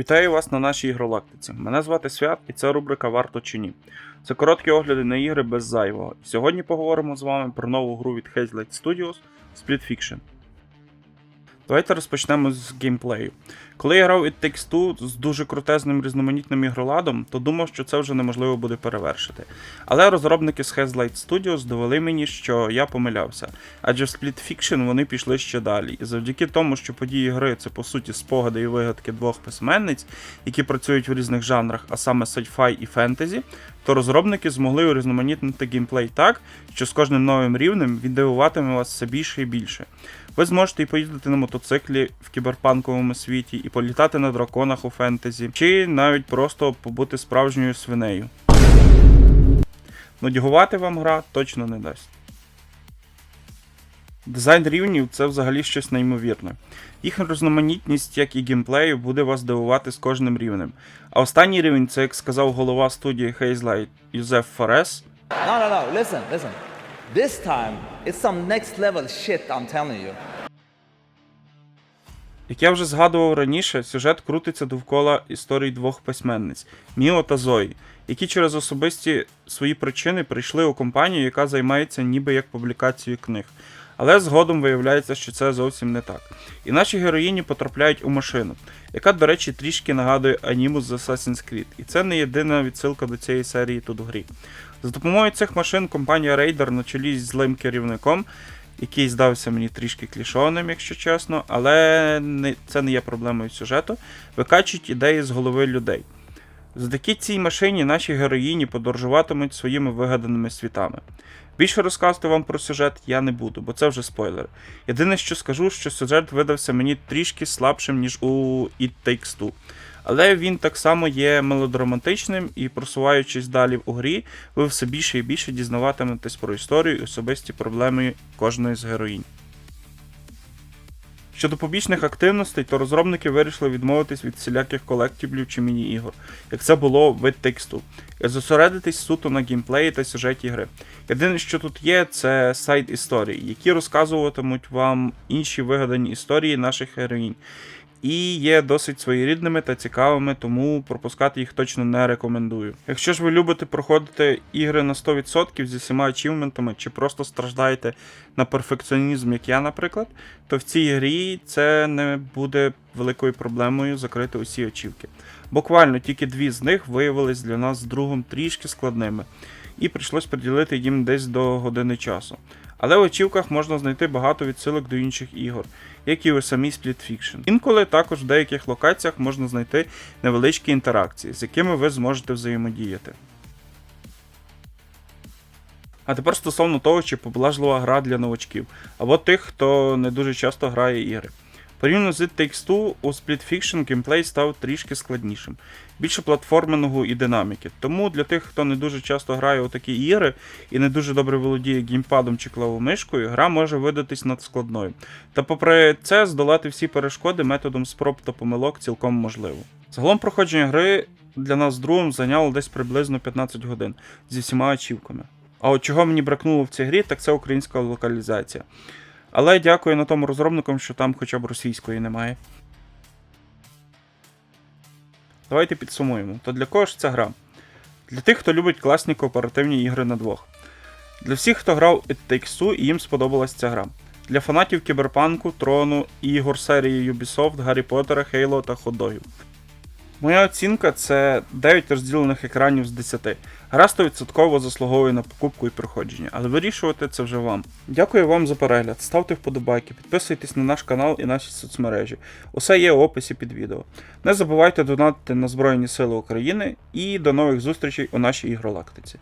Вітаю вас на нашій ігролактиці. Мене звати Свят, і це рубрика Варто чи ні. Це короткі огляди на ігри без зайвого. Сьогодні поговоримо з вами про нову гру від Hazelight Studios Split Fiction. Давайте розпочнемо з геймплею. Коли я грав It Takes Two з дуже крутезним різноманітним ігроладом, то думав, що це вже неможливо буде перевершити. Але розробники з Hazelight Studios довели мені, що я помилявся. Адже в Split Fiction вони пішли ще далі. І завдяки тому, що події гри це по суті спогади і вигадки двох письменниць, які працюють в різних жанрах, а саме sci-fi і фентезі, то розробники змогли урізноманітнити геймплей так, що з кожним новим рівнем він дивуватиме вас все більше і більше. Ви зможете і поїздити на мотоциклі в кіберпанковому світі, і політати на драконах у фентезі, чи навіть просто побути справжньою свинею. Нудьгувати вам гра точно не дасть. Дизайн рівнів це взагалі щось неймовірне. Їх різноманітність, як і геймплею, буде вас дивувати з кожним рівнем. А останній рівень, це як сказав голова студії Hazelight Юзеф Форес, No, no, no. Listen, listen. This time, it's some next level shit, I'm telling you. Як я вже згадував раніше, сюжет крутиться довкола історій двох письменниць Міо та Зої, які через особисті свої причини прийшли у компанію, яка займається ніби як публікацією книг. Але згодом виявляється, що це зовсім не так. І наші героїні потрапляють у машину, яка, до речі, трішки нагадує аніму з Assassin's Creed. І це не єдина відсилка до цієї серії тут в грі. За допомогою цих машин компанія Raider на чолі з злим керівником який здався мені трішки клішованим, якщо чесно, але не, це не є проблемою сюжету, викачують ідеї з голови людей. Завдяки цій машині наші героїні подорожуватимуть своїми вигаданими світами. Більше розказувати вам про сюжет я не буду, бо це вже спойлер. Єдине, що скажу, що сюжет видався мені трішки слабшим, ніж у It Takes Two. Але він так само є мелодраматичним і просуваючись далі у грі, ви все більше і більше дізнаватиметесь про історію і особисті проблеми кожної з героїнь. Щодо побічних активностей, то розробники вирішили відмовитись від всіляких колектиблів чи міні-ігор, як це було в Takes Two, і зосередитись суто на геймплеї та сюжеті гри. Єдине, що тут є, це сайт історії, які розказуватимуть вам інші вигадані історії наших героїнь. І є досить своєрідними та цікавими, тому пропускати їх точно не рекомендую. Якщо ж ви любите проходити ігри на 100% зі всіма ачівментами, чи просто страждаєте на перфекціонізм, як я, наприклад, то в цій грі це не буде великою проблемою закрити усі очівки. Буквально тільки дві з них виявились для нас з другом трішки складними, і прийшлось приділити їм десь до години часу. Але в очівках можна знайти багато відсилок до інших ігор, як і у самій Split Fiction. Інколи також в деяких локаціях можна знайти невеличкі інтеракції, з якими ви зможете взаємодіяти. А тепер стосовно того, чи поблажлива гра для новачків, або тих, хто не дуже часто грає ігри. Порівняно з It Takes Two, у Split Fiction геймплей став трішки складнішим, більше платформеного і динаміки. Тому для тих, хто не дуже часто грає у такі ігри і не дуже добре володіє геймпадом чи клавомишкою, гра може видатись надскладною. Та попри це, здолати всі перешкоди методом спроб та помилок цілком можливо. Загалом проходження гри для нас з другом зайняло десь приблизно 15 годин зі всіма ачівками. А от чого мені бракнуло в цій грі, так це українська локалізація. Але дякую на тому розробникам, що там хоча б російської немає. Давайте підсумуємо. То для кого ж ця гра? Для тих, хто любить класні кооперативні ігри на двох. Для всіх, хто грав It Takes Two і їм сподобалась ця гра. Для фанатів кіберпанку, трону, ігор серії Ubisoft, Гаррі Поттера, Halo та ходогів. Моя оцінка це 9 розділених екранів з 10. Гра 100% заслуговує на покупку і проходження, але вирішувати це вже вам. Дякую вам за перегляд, ставте вподобайки, підписуйтесь на наш канал і наші соцмережі. Усе є у описі під відео. Не забувайте донатити на Збройні Сили України і до нових зустрічей у нашій ігролактиці.